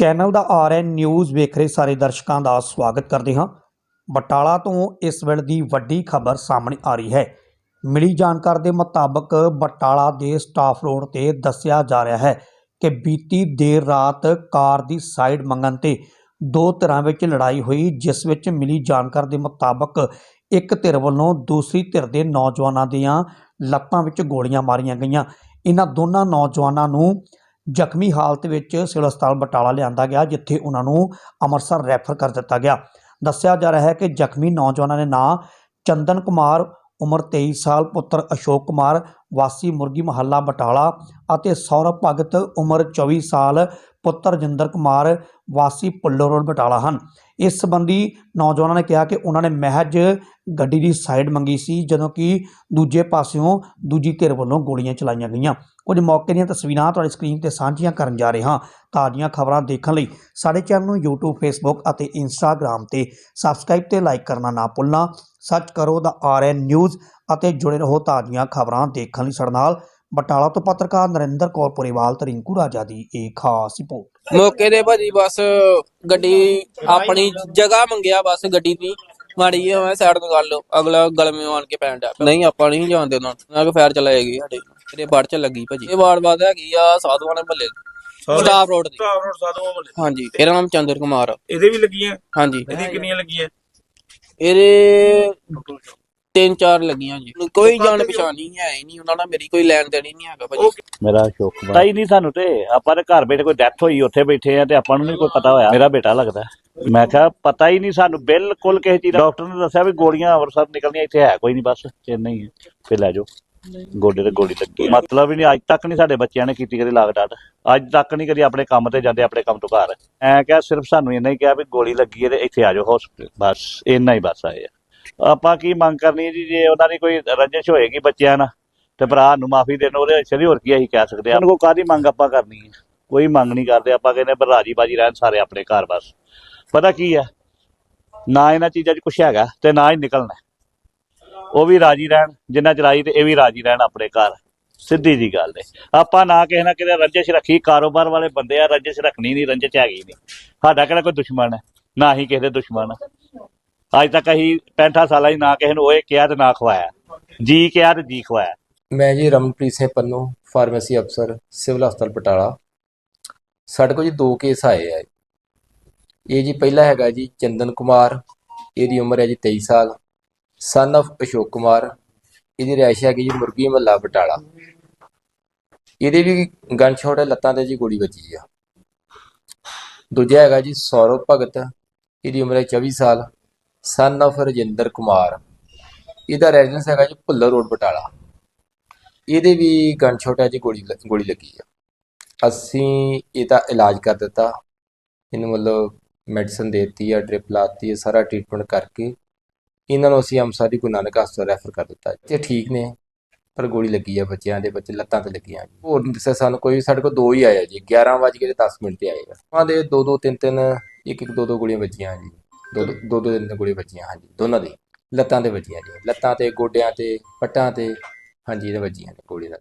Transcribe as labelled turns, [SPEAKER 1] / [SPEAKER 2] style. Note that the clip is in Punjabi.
[SPEAKER 1] ਚੈਨਲ ਦਾ ਆਰਐਨ ਨਿਊਜ਼ ਵੇਖ ਰਹੇ ਸਾਰੇ ਦਰਸ਼ਕਾਂ ਦਾ ਸਵਾਗਤ ਕਰਦੇ ਹਾਂ। ਬਟਾਲਾ ਤੋਂ ਇਸ ਵੇਲੇ ਦੀ ਵੱਡੀ ਖਬਰ ਸਾਹਮਣੇ ਆ ਰਹੀ ਹੈ। ਮਿਲੀ ਜਾਣਕਾਰੀ ਦੇ ਮੁਤਾਬਕ ਬਟਾਲਾ ਦੇ ਸਟਾਫ ਰੋਡ ਤੇ ਦੱਸਿਆ ਜਾ ਰਿਹਾ ਹੈ ਕਿ ਬੀਤੀ ਦੇਰ ਰਾਤ ਕਾਰ ਦੀ ਸਾਈਡ ਮੰਗਣ ਤੇ ਦੋ ਧਿਰਾਂ ਵਿੱਚ ਲੜਾਈ ਹੋਈ, ਜਿਸ ਵਿੱਚ ਮਿਲੀ ਜਾਣਕਾਰੀ ਦੇ ਮੁਤਾਬਕ ਇੱਕ ਧਿਰ ਵੱਲੋਂ ਦੂਸਰੀ ਧਿਰ ਦੇ ਨੌਜਵਾਨਾਂ ਦੀਆਂ ਲੱਤਾਂ ਵਿੱਚ ਗੋਲੀਆਂ ਮਾਰੀਆਂ ਗਈਆਂ। ਇਹਨਾਂ ਦੋਨਾਂ ਨੌਜਵਾਨਾਂ ਨੂੰ ਜ਼ਖਮੀ ਹਾਲਤ ਵਿੱਚ ਸਿਵਲ ਹਸਪਤਾਲ ਬਟਾਲਾ ਲਿਆਂਦਾ ਗਿਆ, ਜਿੱਥੇ ਉਹਨਾਂ ਨੂੰ ਅੰਮ੍ਰਿਤਸਰ ਰੈਫਰ ਕਰ ਦਿੱਤਾ ਗਿਆ। ਦੱਸਿਆ ਜਾ ਰਿਹਾ ਹੈ ਕਿ ਜ਼ਖਮੀ ਨੌਜਵਾਨਾਂ ਦੇ ਨਾਂ ਚੰਦਨ ਕੁਮਾਰ, ਉਮਰ 23 ਸਾਲ, ਪੁੱਤਰ ਅਸ਼ੋਕ ਕੁਮਾਰ, ਵਾਸੀ ਮੁਰਗੀ ਮਹੱਲਾ ਬਟਾਲਾ ਅਤੇ ਸੌਰਭ ਭਗਤ, ਉਮਰ 24 ਸਾਲ ਪੁੱਤਰ ਜਿੰਦਰ ਕੁਮਾਰ ਵਾਸੀ ਪੁੱਲੋ ਰੋਡ ਬਟਾਲਾ ਹਨ। ਇਸ ਸੰਬੰਧੀ ਨੌਜਵਾਨਾਂ ਨੇ ਕਿਹਾ ਕਿ ਉਹਨਾਂ ਨੇ ਮਹਿਜ ਗੱਡੀ ਦੀ ਸਾਈਡ ਮੰਗੀ ਸੀ, ਜਦੋਂ ਕਿ ਦੂਜੇ ਪਾਸਿਓਂ ਦੂਜੀ ਧਿਰ ਵੱਲੋਂ ਗੋਲੀਆਂ ਚਲਾਈਆਂ ਗਈਆਂ। ਕੁਝ ਮੌਕੇ ਦੀਆਂ ਤਸਵੀਰਾਂ ਤੁਹਾਡੀ ਸਕਰੀਨ ਤੇ ਸਾਂਝੀਆਂ ਕਰਨ ਜਾ ਰਹੇ ਹਾਂ। ਤਾਜ਼ੀਆਂ ਖਬਰਾਂ ਦੇਖਣ ਲਈ ਸਾਡੇ ਚੈਨਲ ਨੂੰ YouTube, Facebook ਅਤੇ Instagram ਤੇ ਸਬਸਕ੍ਰਾਈਬ ਤੇ ਲਾਈਕ ਕਰਨਾ ਨਾ ਭੁੱਲਣਾ। ਸਰਚ ਕਰੋ ਦਾ ਆਰਐਨ ਨਿਊਜ਼ ਅਤੇ ਜੁੜੇ ਰਹੋ ਤਾਜ਼ੀਆਂ ਖਬਰਾਂ ਦੇਖਣ ਲਈ ਸਾਡੇ ਨਾਲ। ਬਟਾਲਾ ਤੋਂ ਪੱਤਰਕਾਰ ਨਰਿੰਦਰ ਕੌਰ ਪੁਰੇਵਾਲ ਤੇ ਰਿੰਕੂ ਰਾਜਾ ਦੀ ਇਹ ਖਾਸ ਰਿਪੋਰਟ।
[SPEAKER 2] ਮੌਕੇ ਤੇ ਭਾਜੀ ਬਸ ਗੱਡੀ ਆਪਣੀ ਜਗ੍ਹਾ ਮੰਗਿਆ ਬਸ ਗੱਡੀ ਦੀ। ਮਾੜੀ ਜਿਹੀ ਮੈਂ ਸਾਈਡ ਤੋਂ ਲਓ ਅਗਲਾ ਗਲਮੇ ਆਣ ਕੇ ਪੈਣ ਡਿਆ ਨਹੀਂ ਆਪਾਂ ਨਹੀਂ ਜਾਣਦੇ ਉਹਨਾਂ ਨੂੰ। ਨਾ ਕਿ ਫਾਇਰ ਚਲਾਏਗੀ ਸਾਡੇ। ਇਹਦੇ ਬਾੜ ਚ ਲੱਗੀ ਭਾਜੀ। ਇਹ ਵਾਰ ਬਾਦ ਹੈਗੀ ਆ ਸਾਧੂਆਂ ਦੇ ਮਹੱਲੇ ਸਟਾਫ ਰੋਡ ਦੀ।
[SPEAKER 3] ਸਟਾਫ ਰੋਡ ਸਾਧੂਆਂ ਵਾਲੇ
[SPEAKER 2] ਹਾਂਜੀ ਇਹਦਾ ਨਾਮ ਚੰਦਰ ਕੁਮਾਰ ਆ।
[SPEAKER 3] ਇਹਦੇ ਵੀ ਲੱਗੀਆਂ?
[SPEAKER 2] ਹਾਂਜੀ।
[SPEAKER 3] ਇਹਦੀ ਕਿੰਨੀਆਂ ਲੱਗੀਆਂ?
[SPEAKER 2] ਇਹਦੇ ਤਿੰਨ ਚਾਰ ਲੱਗੀਆਂ ਜੀ। ਕੋਈ ਜਾਣ ਪਛਾਣ ਨਹੀਂ ਹੈ ਹੀ ਨਹੀਂ ਉਹਨਾਂ ਨਾਲ ਮੇਰੀ ਕੋਈ ਲੈਣ ਦੇਣ ਹੀ ਨਹੀਂ ਹੈਗਾ ਭਾਜੀ।
[SPEAKER 4] ਮੇਰਾ ਕੁਮਾਰ ਪਤਾ ਹੀ ਨਹੀਂ ਸਾਨੂੰ ਤੇ ਆਪਾਂ ਦੇ ਘਰ ਬੈਠੇ ਕੋਈ ਡੈਥ ਹੋਈ ਉੱਥੇ ਬੈਠੇ ਆ ਤੇ ਆਪਾਂ ਨੂੰ ਨਹੀਂ ਕੋਈ ਪਤਾ ਹੋਇਆ। ਮੇਰਾ ਬੇਟਾ ਲੱਗਦਾ। ਮੈਂ ਕਿਹਾ ਪਤਾ ਹੀ ਨਹੀਂ ਸਾਨੂੰ ਬਿਲਕੁਲ ਕਿਸੇ ਚੀਜ਼ ਦਾ ਡਾਕਟਰ ਨੇ ਦੱਸਿਆ ਵੀ ਗੋਲੀਆਂ ਅੰਮ੍ਰਿਤਸਰ ਨਿਕਲਣੀਆਂ ਇੱਥੇ ਹੈ ਕੋਈ ਨਹੀਂ ਬਸ ਚੇਨਈ ਹੈ। ਫੇ ਲੈ ਜਾਓ। ਗੋਡੇ ਤੇ ਗੋਲੀ ਲੱਗੀ। ਮਤਲਬ ਹੀ ਨਹੀਂ ਅੱਜ ਤੱਕ ਨਹੀਂ ਸਾਡੇ ਬੱਚਿਆਂ ਨੇ ਕੀਤੀ ਕਦੀ ਲਾਗ ਡਾਟ। ਅੱਜ ਤੱਕ ਨਹੀਂ ਕਦੀ ਆਪਣੇ ਕੰਮ ਤੇ ਜਾਂਦੇ ਆਪਣੇ ਕੰਮ ਤੋਂ ਘਰ। ਐ ਕਿਹਾ ਸਿਰਫ ਸਾਨੂੰ ਇੰਨਾ ਹੀ ਕਿਹਾ ਵੀ ਗੋਲੀ ਲੱਗੀ ਹੈ ਤੇ ਇੱਥੇ ਆ ਜਾਓ ਹਸਪੀਟਲ ਬਸ ਇੰਨਾ ਹੀ ਬਸ ਆਏ ਆ। ਆਪਾਂ ਕੀ ਮੰਗ ਕਰਨੀ ਹੈ ਜੀ, ਜੇ ਉਹਨਾਂ ਦੀ ਕੋਈ ਰੰਜਿਸ਼ ਹੋਏਗੀ ਬੱਚਿਆਂ ਨਾਲ, ਤੇ ਭਰਾ ਨੂੰ ਮਾਫੀ ਦੇਣ, ਉਹਦੇ ਅਛਰੀ ਹੋਰ ਕੀ ਅਸੀਂ ਕਹਿ ਸਕਦੇ ਹਾਂ। ਉਹਨਾਂ ਕੋ ਕਾਦੀ ਮੰਗ ਆਪਾਂ ਕਰਨੀ ਹੈ? ਕੋਈ ਮੰਗ ਨਹੀਂ ਕਰਦੇ, ਆਪਾਂ ਕਹਿੰਦੇ ਪਰ ਰਾਜੀ ਬਾਜੀ ਰਹਿਣ ਸਾਰੇ ਆਪਣੇ ਘਰ ਬਸ। ਪਤਾ ਕੀ ਹੈ? ਨਾ ਇਹਨਾਂ ਚੀਜ਼ਾਂ 'ਚ ਕੁਛ ਹੈਗਾ ਤੇ ਨਾ ਹੀ ਨਿਕਲਣਾ। ਉਹ ਵੀ ਰਾਜੀ ਰਹਿਣ, ਜਿੰਨਾ ਚਲਾਈ ਤੇ ਇਹ ਵੀ ਰਾਜੀ ਰਹਿਣ ਆਪਣੇ ਘਰ। ਸਿੱਧੀ ਜੀ ਗੱਲ ਹੈ। ਆਪਾਂ ਨਾ ਕਿਸੇ ਨਾ ਕਿਤੇ ਰੰਜਿਸ਼ ਰੱਖੀ, ਕਾਰੋਬਾਰ ਵਾਲੇ ਬੰਦੇ ਆ, ਰੰਜਿਸ਼ ਰੱਖਣੀ ਨਹੀਂ, ਰੰਜਿਸ਼ ਹੈਗੀ ਨਹੀਂ। ਸਾਡਾ ਕਿਹੜਾ ਕੋਈ ਦੁਸ਼ਮਣ ਹੈ? ਨਾ ਹੀ ਕਿਸੇ ਦੇ ਦੁਸ਼ਮਣ ਅੱਜ ਤੱਕ ਅਸੀਂ 65 ਸਾਲਾਂ 'ਚ ਨਾ ਕਿਸੇ ਨੂੰ ਓਏ ਕਿਹਾ ਤੇ ਨਾ ਖਵਾਇਆ। ਜੀ ਕਿਹਾ ਤੇ ਜੀ ਖਵਾਇਆ।
[SPEAKER 5] ਮੈਂ ਜੀ ਰਮਨਪ੍ਰੀਤ ਸਿੰਘ ਪੰਨੂ, ਫਾਰਮੇਸੀ ਅਫਸਰ, ਸਿਵਲ ਹਸਪਤਾਲ ਪਟਾਲਾ। ਸਾਡੇ ਕੋਲ ਜੀ ਦੋ ਕੇਸ ਆਏ ਆ। ਇਹ ਜੀ ਪਹਿਲਾ ਹੈਗਾ ਜੀ ਚੰਦਨ ਕੁਮਾਰ, ਇਹਦੀ ਉਮਰ ਹੈ ਜੀ 23 ਸਾਲ। ਸਨ of ਅਸ਼ੋਕ ਕੁਮਾਰ, ਇਹਦੀ ਰਿਹਾਇਸ਼ ਹੈਗੀ ਜੀ ਮੁਰਗੀ ਮਹੱਲਾ ਬਟਾਲਾ ਇਹਦੇ ਵੀ ਗਨ ਸ਼ਾਟ ਹੈ, ਲੱਤਾਂ ਤੇ ਜੀ ਗੋਲੀ ਵੱਜੀ ਆ। ਦੂਜਾ ਹੈਗਾ ਜੀ ਸੌਰਵ ਭਗਤ, ਇਹਦੀ ਉਮਰ ਹੈ 24 ਸਾਲ। ਸਨ of ਰਜਿੰਦਰ ਕੁਮਾਰ ਇਹਦਾ ਰੈਜ਼ੀਡੈਂਸ ਹੈਗਾ ਜੀ ਭੁੱਲਰ ਰੋਡ ਬਟਾਲਾ। ਇਹਦੇ ਵੀ ਗਨ ਸ਼ਾਟ ਹੈ ਜੀ ਗੋਲੀ ਗੋਲੀ ਲੱਗੀ ਆ। ਅਸੀਂ ਇਹਦਾ ਇਲਾਜ ਕਰ ਦਿੱਤਾ। ਇਹਨੂੰ ਮਤਲਬ ਮੈਡੀਸਨ ਦਿੱਤੀ ਆ ਡ੍ਰਿਪ ਲਾਤੀ ਆ, ਸਾਰਾ ਟ੍ਰੀਟਮੈਂਟ ਕਰਕੇ। ਇਹਨਾਂ ਨੂੰ ਅਸੀਂ ਅੰਮ੍ਰਿਤਸਰ ਦੀ ਗੁਰੂ ਨਾਨਕ ਹਸਪਤਾਲ ਰੈਫਰ ਕਰ ਦਿੱਤਾ। ਤੇ ਠੀਕ ਨੇ, ਪਰ ਗੋਲੀ ਲੱਗੀ ਆ ਬੱਚਿਆਂ ਦੇ, ਬੱਚੇ ਲੱਤਾਂ ਤੇ ਲੱਗੀਆਂ। ਜੀ ਹੋਰ ਨਹੀਂ ਦੱਸਿਆ ਸਾਨੂੰ ਕੋਈ, ਸਾਡੇ ਕੋਲ ਦੋ ਹੀ ਆਇਆ ਜੀ। 11 ਵਜੇ ਕੇ 10 ਮਿੰਟ ਤੇ ਆਏਗਾ ਉਹਨਾਂ ਦੇ ਦੋ ਦੋ ਤਿੰਨ ਤਿੰਨ ਇੱਕ ਇੱਕ ਦੋ ਦੋ ਗੋਲੀਆਂ ਵੱਜੀਆਂ ਜੀ। ਦੋ ਦੋ ਦੋ ਦੋ ਤਿੰਨ ਤਿੰਨ ਵੱਜੀਆਂ, ਹਾਂਜੀ। ਦੋਨਾਂ ਦੇ। ਲੱਤਾਂ ਤੇ ਵੱਜੀਆਂ ਜੀ। ਲੱਤਾਂ ਤੇ, ਗੋਡਿਆਂ ਤੇ, ਪੱਟਾਂ ਤੇ, ਹਾਂਜੀ ਇਹਦੇ ਵੱਜੀਆਂ ਨੇ ਗੋਲੀ ਨਾਲ